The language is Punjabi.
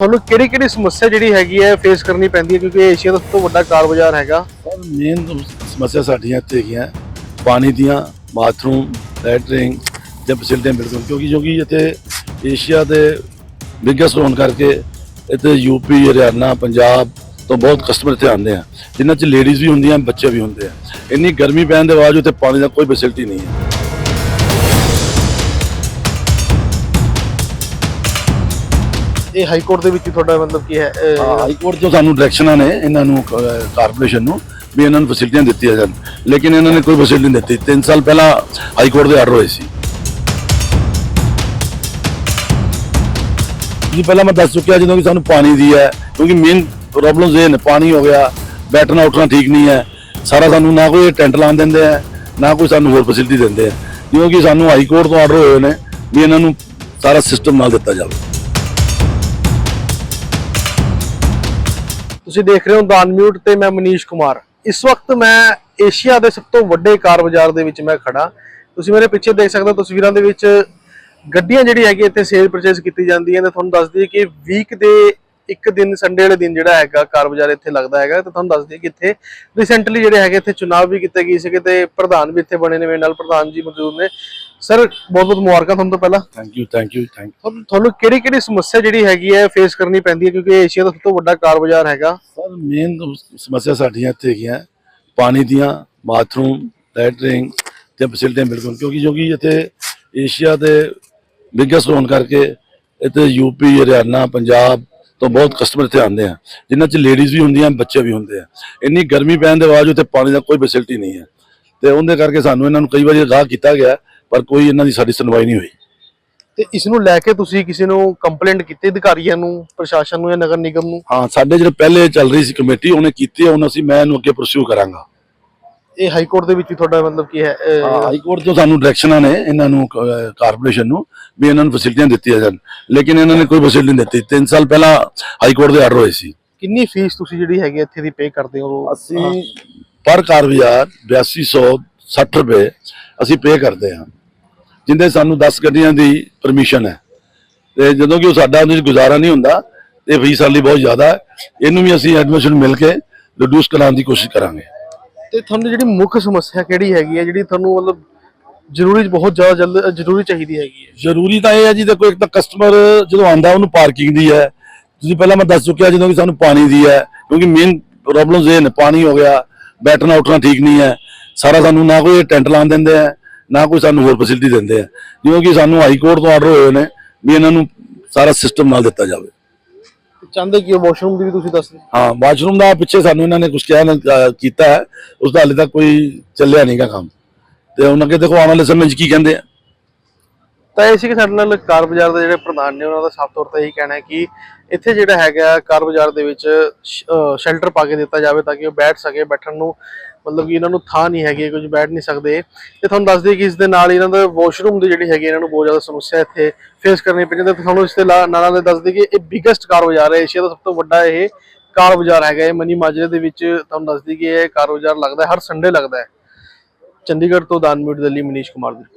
ਤੁਹਾਨੂੰ ਕਿਹੜੀ ਕਿਹੜੀ ਸਮੱਸਿਆ ਜਿਹੜੀ ਹੈਗੀ ਹੈ ਫੇਸ ਕਰਨੀ ਪੈਂਦੀ ਹੈ? ਕਿਉਂਕਿ ਏਸ਼ੀਆ ਦਾ ਸਭ ਤੋਂ ਵੱਡਾ ਕਾਰ ਬਾਜ਼ਾਰ ਹੈਗਾ। ਸਰ ਮੇਨ ਸਮੱਸਿਆ ਸਾਡੀਆਂ ਇੱਥੇ ਹੈਗੀਆਂ, ਪਾਣੀ ਦੀਆਂ ਬਾਥਰੂਮ ਲੈਟਰਿੰਗ ਤੇ ਫੈਸਿਲਿਟੀਆਂ ਬਿਲਕੁਲ, ਕਿਉਂਕਿ ਜੋ ਕਿ ਇੱਥੇ ਏਸ਼ੀਆ ਦੇ ਬਿਗੇਸਟ ਹੋਣ ਕਰਕੇ ਇੱਥੇ ਯੂਪੀ, ਹਰਿਆਣਾ, ਪੰਜਾਬ ਤੋਂ ਬਹੁਤ ਕਸਟਮਰ ਇੱਥੇ ਆਉਂਦੇ ਆ। ਜਿਨ੍ਹਾਂ 'ਚ ਲੇਡੀਜ਼ ਵੀ ਹੁੰਦੀਆਂ, ਬੱਚੇ ਵੀ ਹੁੰਦੇ ਆ। ਇੰਨੀ ਗਰਮੀ ਪੈਣ ਦੇ ਬਾਵਜੂਦ ਇੱਥੇ ਪਾਣੀ ਦਾ ਕੋਈ ਫੈਸਿਲਿਟੀ ਨਹੀਂ ਹੈ। ਇਹ ਹਾਈ ਕੋਰਟ ਦੇ ਵਿੱਚ ਹੀ ਤੁਹਾਡਾ ਮਤਲਬ ਕੀ ਹੈ ਹਾਈ ਕੋਰਟ ਤੋਂ ਸਾਨੂੰ ਡਾਇਰੈਕਸ਼ਨਾਂ ਨੇ, ਇਹਨਾਂ ਨੂੰ ਕਾਰਪੋਰੇਸ਼ਨ ਨੂੰ, ਵੀ ਇਹਨਾਂ ਨੂੰ ਫੈਸਿਲਿਟੀਆਂ ਦਿੱਤੀਆਂ ਜਾਣ। ਲੇਕਿਨ ਇਹਨਾਂ ਨੇ ਕੋਈ ਫੈਸਿਲਿਟੀ ਨਹੀਂ ਦਿੱਤੀ। 3 ਸਾਲ ਪਹਿਲਾਂ ਹਾਈ ਕੋਰਟ ਦੇ ਆਰਡਰ ਹੋਏ ਸੀ। ਜੀ, ਪਹਿਲਾਂ ਮੈਂ ਦੱਸ ਚੁੱਕਿਆ ਜਦੋਂ ਕਿ ਸਾਨੂੰ ਪਾਣੀ ਦੀ ਹੈ, ਕਿਉਂਕਿ ਮੇਨ ਪ੍ਰੋਬਲਮਸ ਇਹ ਨੇ, ਪਾਣੀ ਹੋ ਗਿਆ, ਬੈਠਣਾ, ਉੱਠਣਾ ਠੀਕ ਨਹੀਂ ਹੈ। ਸਾਰਾ ਸਾਨੂੰ ਨਾ ਕੋਈ ਟੈਂਟ ਲਾਉਣ ਦਿੰਦੇ ਆ, ਨਾ ਕੋਈ ਸਾਨੂੰ ਹੋਰ ਫੈਸਿਲਿਟੀ ਦਿੰਦੇ ਆ। ਕਿਉਂਕਿ ਸਾਨੂੰ ਹਾਈ ਕੋਰਟ ਤੋਂ ਆਰਡਰ ਹੋਏ ਨੇ, ਵੀ ਇਹਨਾਂ ਨੂੰ ਸਾਰਾ ਸਿਸਟਮ ਨਾਲ ਦਿੱਤਾ ਜਾਵੇ। ਤੁਸੀਂ ਦੇਖ ਰਹੇ ਹੋ ਦਾਨ ਮਿਊਟ ਤੇ ਮੈਂ ਮਨੀਸ਼ ਕੁਮਾਰ। ਇਸ ਵਕਤ ਮੈਂ ਏਸ਼ੀਆ ਦੇ ਸਭ ਤੋਂ ਵੱਡੇ ਕਾਰ ਬਾਜ਼ਾਰ ਦੇ ਵਿੱਚ ਮੈਂ ਖੜਾ। ਤੁਸੀਂ ਮੇਰੇ ਪਿੱਛੇ ਦੇਖ ਸਕਦੇ ਹੋ ਤਸਵੀਰਾਂ ਦੇ ਵਿੱਚ ਗੱਡੀਆਂ ਜਿਹੜੀ ਹੈਗੀ ਇੱਥੇ ਸੇਲ ਪਰਚੇਸ ਕੀਤੀ ਜਾਂਦੀ ਹੈ ਤੇ ਤੁਹਾਨੂੰ ਦੱਸ ਦਈਏ ਕਿ ਵੀਕ ਦੇ ਇੱਕ ਦਿਨ ਸੰਡੇ ਵਾਲੇ ਦਿਨ ਜਿਹੜਾ ਹੈਗਾ ਕਾਰ ਬਾਜ਼ਾਰ ਇੱਥੇ ਲੱਗਦਾ ਹੈਗਾ ਤੇ ਤੁਹਾਨੂੰ ਦੱਸ ਦਈਏ ਕਿ ਇੱਥੇ ਰੀਸੈਂਟਲੀ ਜਿਹੜੇ ਹੈਗੇ ਇੱਥੇ ਚੁਣਾਵ ਵੀ ਕੀਤੇ ਗਏ ਸੀਗੇ ਤੇ ਪ੍ਰਧਾਨ ਵੀ ਇੱਥੇ ਬਣੇ ਨੇ ਮੇਰੇ ਨਾਲ ਪ੍ਰਧਾਨ ਜੀ ਮੌਜੂਦ ਨੇ। ਸਰ ਬਹੁਤ ਬਹੁਤ ਮੁਬਾਰਕਾਂ ਤੁਹਾਨੂੰ ਤੋਂ ਪਹਿਲਾਂ। Thank you thank you thank ਤੁਹਾਨੂੰ- ਤੁਹਾਨੂੰ ਕਿਹੜੀ ਕਿਹੜੀ ਸਮੱਸਿਆ ਜਿਹੜੀ ਹੈਗੀ ਹੈ ਫੇਸ ਕਰਨੀ ਪੈਂਦੀ ਹੈ? ਕਿਉਂਕਿ ਏਸ਼ੀਆ ਦਾ ਸਭ ਤੋਂ ਵੱਡਾ ਕਾਰ ਬਾਜ਼ਾਰ ਹੈਗਾ। ਸਰ ਮੇਨ ਸਮੱਸਿਆ ਸਾਡੀਆਂ ਇੱਥੇ ਹੈਗੀਆਂ। ਪਾਣੀ ਦੀਆਂ ਬਾਥਰੂਮ ਲੈਟਰਿੰਗ ਤੇ ਫੈਸਿਲਿਟੀਆਂ ਬਿਲਕੁਲ ਕਿਉਂਕਿ ਜੋ ਕਿ ਇੱਥੇ ਏਸ਼ੀਆ ਦੇ ਬਿਗੇਸਟ ਹੋਣ ਕਰਕੇ ਇੱਥੇ ਯੂਪੀ ਹਰਿਆਣਾ ਪੰਜਾਬ ਤੋਂ ਬਹੁਤ ਕਸਟਮਰ ਇੱਥੇ ਆਉਂਦੇ ਆ। ਜਿਨ੍ਹਾਂ 'ਚ ਲੇਡੀਜ਼ ਵੀ ਹੁੰਦੀਆਂ ਬੱਚੇ ਵੀ ਹੁੰਦੇ ਆ। ਇੰਨੀ ਗਰਮੀ ਪੈਣ ਦੇ ਬਾਵਜੂਦ ਇੱਥੇ ਪਾਣੀ ਦਾ ਕੋਈ ਫੈਸਿਲਿਟੀ ਨਹੀਂ ਹੈ। ਤੇ ਉਹਦੇ ਕਰਕੇ ਸਾਨੂੰ ਇਹਨਾਂ ਨੂੰ ਕਈ ਵਾਰੀ ਅਗਾਹ ਕੀਤਾ ਗਿਆ ਪਰ ਕੋਈ ਇਹਨਾਂ ਦੀ ਸਾਡੀ ਸੁਣਵਾਈ ਨਹੀਂ ਹੋਈ। ਤੇ ਇਸ ਨੂੰ ਲੈ ਕੇ ਤੁਸੀਂ ਕਿਸੇ ਨੂੰ ਕੰਪਲੇਂਟ ਕੀਤੀ ਅਧਿਕਾਰੀਆਂ ਨੂੰ ਪ੍ਰਸ਼ਾਸਨ ਨੂੰ ਜਾਂ ਨਗਰ ਨਿਗਮ ਨੂੰ? ਹਾਂ ਸਾਡੇ ਜਿਹੜੇ ਪਹਿਲੇ ਚੱਲ ਰਹੀ ਸੀ ਕਮੇਟੀ ਉਹਨੇ ਕੀਤੀ ਹੈ ਹੁਣ ਅਸੀਂ ਮੈਂ ਇਹਨੂੰ ਅੱਗੇ ਪਰਸਿਊ ਕਰਾਂਗਾ। ਇਹ ਹਾਈ ਕੋਰਟ ਦੇ ਵਿੱਚ ਹੀ ਤੁਹਾਡਾ ਮਤਲਬ ਕੀ ਹੈ ਹਾਈ ਕੋਰਟ ਤੋਂ ਸਾਨੂੰ ਡਾਇਰੈਕਸ਼ਨਾਂ ਨੇ ਇਹਨਾਂ ਨੂੰ ਕਾਰਪੋਰੇਸ਼ਨ ਨੂੰ ਵੀ ਇਹਨਾਂ ਨੂੰ ਫੈਸਿਲਿਟੀਆਂ ਦਿੱਤੀਆਂ ਜਾਣ। ਲੇਕਿਨ ਇਹਨਾਂ ਨੇ ਕੋਈ ਫੈਸਿਲਿਟੀ ਨਹੀਂ ਦਿੱਤੀ। 3 ਸਾਲ ਪਹਿਲਾਂ ਹਾਈ ਕੋਰਟ ਦੇ ਆਰਡਰ ਹੋਏ ਸੀ। ਕਿੰਨੀ ਫੀਸ ਤੁਸੀਂ ਜਿਹੜੀ ਹੈਗੀ ਇੱਥੇ ਦੀ ਪੇ ਕਰਦੇ ਹੋ? ਅਸੀਂ ਪਰ ਕਾਰ ਬਾਜ਼ਾਰ 8260 ਰੁਪਏ ਅਸੀਂ ਪੇ ਕਰਦੇ ਹਾਂ। ਜਿੰਦੇ ਸਾਨੂੰ 10 ਗੱਡੀਆਂ ਦੀ ਪਰਮਿਸ਼ਨ ਹੈ। ਤੇ ਜਦੋਂ ਕਿ ਉਹ ਸਾਡਾ ਉਹਦੇ 'ਚ ਗੁਜ਼ਾਰਾ ਨਹੀਂ ਹੁੰਦਾ ਤੇ ਫੀਸ ਵਾਲੀ ਬਹੁਤ ਜ਼ਿਆਦਾ ਹੈ। ਇਹਨੂੰ ਵੀ ਅਸੀਂ ਐਡਮਿਸ਼ਨ ਮਿਲ ਕੇ ਰਿਡਿਊਸ ਕਰਾਉਣ ਦੀ ਕੋਸ਼ਿਸ਼ ਕਰਾਂਗੇ। ਤੇ ਤੁਹਾਨੂੰ ਜਿਹੜੀ ਮੁੱਖ ਸਮੱਸਿਆ ਕਿਹੜੀ ਹੈਗੀ ਹੈ, ਜਿਹੜੀ ਤੁਹਾਨੂੰ ਮਤਲਬ ਜ਼ਰੂਰੀ ਬਹੁਤ ਜ਼ਿਆਦਾ ਜਲਦ ਜ਼ਰੂਰੀ ਚਾਹੀਦੀ ਹੈਗੀ ਹੈ? ਜ਼ਰੂਰੀ ਤਾਂ ਇਹ ਹੈ ਜੀ, ਦੇਖੋ ਇੱਕ ਤਾਂ ਕਸਟਮਰ ਜਦੋਂ ਆਉਂਦਾ, ਉਹਨੂੰ ਪਾਰਕਿੰਗ ਦੀ ਹੈ। ਤੁਸੀਂ ਪਹਿਲਾਂ ਮੈਂ ਦੱਸ ਚੁੱਕਿਆ ਜਦੋਂ ਕਿ ਸਾਨੂੰ ਪਾਣੀ ਦੀ ਹੈ, ਕਿਉਂਕਿ ਮੇਨ ਪ੍ਰੋਬਲਮਸ ਇਹ ਨੇ, ਪਾਣੀ ਹੋ ਗਿਆ ਬੈਠਣਾ ਉੱਠਣਾ ਠੀਕ ਨਹੀਂ ਹੈ। ਸਾਰਾ ਸਾਨੂੰ ਨਾ ਕੋਈ ਟੈਂਟ ਲਾਉਣ ਦਿੰਦੇ ਆ ਨਾ ਕੋਈ ਸਾਨੂੰ ਹੋਰ ਫੈਸਿਲਿਟੀ ਦਿੰਦੇ ਆ ਜਿਵੇਂ ਕਿ ਸਾਨੂੰ ਹਾਈ ਕੋਰਟ ਤੋਂ ਆਰਡਰ ਹੋਏ ਨੇ, ਵੀ ਇਹਨਾਂ ਨੂੰ ਸਾਰਾ ਸਿਸਟਮ ਨਾਲ ਦਿੱਤਾ ਜਾਵੇ। ਚਾਹੁੰਦੇ ਕਿ ਵਾਸ਼ਰੂਮ ਦੀ ਵੀ ਤੁਸੀਂ ਦੱਸ ਦਿਓ। ਹਾਂ ਵਾਸ਼ਰੂਮ ਦਾ ਪਿੱਛੇ ਸਾਨੂੰ ਇਹਨਾਂ ਨੇ ਕੁਝ ਕਿਹਾ ਕੀਤਾ ਹੈ। ਉਸ ਦਾ ਹਾਲੇ ਤੱਕ ਕੋਈ ਚੱਲਿਆ ਨਹੀਂਗਾ ਕੰਮ। ਤੇ ਹੁਣ ਅੱਗੇ ਦੇਖੋ ਆਉਣ ਵਾਲੇ ਸਮੇਂ 'ਚ ਕੀ ਕਹਿੰਦੇ ਆ। ਤਾਂ ਇਹ ਸੀ ਕਿ ਸਾਡੇ ਨਾਲ ਕਾਰ ਬਾਜ਼ਾਰ ਦੇ ਜਿਹੜੇ ਪ੍ਰਧਾਨ ਨੇ, ਉਹਨਾਂ ਦਾ ਸਾਫ਼ ਤੌਰ ਤੇ ਇਹੀ ਕਹਿਣਾ ਹੈ ਕਿ ਇੱਥੇ ਜਿਹੜਾ ਹੈਗਾ ਕਾਰ ਬਾਜ਼ਾਰ ਦੇ ਵਿੱਚ ਸ਼ੈਲਟਰ ਪਾ ਕੇ ਦਿੱਤਾ ਜਾਵੇ ਤਾਂ ਕਿ ਉਹ ਬੈਠ ਸਕੇ, ਬੈਠਣ ਨੂੰ ਮਤਲਬ ਕਿ ਇਹਨਾਂ ਨੂੰ ਥਾਂ ਨਹੀਂ ਹੈਗੀ, ਕੁਝ ਬੈਠ ਨਹੀਂ ਸਕਦੇ। ਤੇ ਤੁਹਾਨੂੰ ਦੱਸ ਦਈਏ ਕਿ ਇਸ ਦੇ ਨਾਲ ਇਹਨਾਂ ਦਾ ਵਾਸ਼ਰੂਮ ਦੀ ਜਿਹੜੀ ਹੈਗੀ ਇਹਨਾਂ ਨੂੰ ਬਹੁਤ ਜ਼ਿਆਦਾ ਸਮੱਸਿਆ ਇੱਥੇ ਫੇਸ ਕਰਨੀ ਪੈਂਦੀ ਹੈ। ਤੇ ਤੁਹਾਨੂੰ ਇਸ ਦੇ ਲਾ- ਨਾਲ ਨਾਲ ਦੱਸ ਦਈਏ ਕਿ ਇਹ ਬਿਗੇਸਟ ਕਾਰ ਬਾਜ਼ਾਰ ਹੈ, ਏਸ਼ੀਆ ਦਾ ਸਭ ਤੋਂ ਵੱਡਾ ਇਹ ਕਾਰ ਬਾਜ਼ਾਰ ਹੈਗਾ ਇਹ ਮਨੀ ਮਾਜਰੇ ਦੇ ਵਿੱਚ ਤੁਹਾਨੂੰ ਦੱਸ ਦਈਏ ਕਿ ਇਹ ਕਾਰ ਬਾਜ਼ਾਰ ਲੱਗਦਾ ਹਰ ਸੰਡੇ ਲੱਗਦਾ ਹੈ। ਚੰਡੀਗੜ੍ਹ ਤੋਂ ਦਾਨਮੀਟ ਦਿੱਲੀ ਮਨੀਸ਼ ਕੁਮਾਰ ਦੀ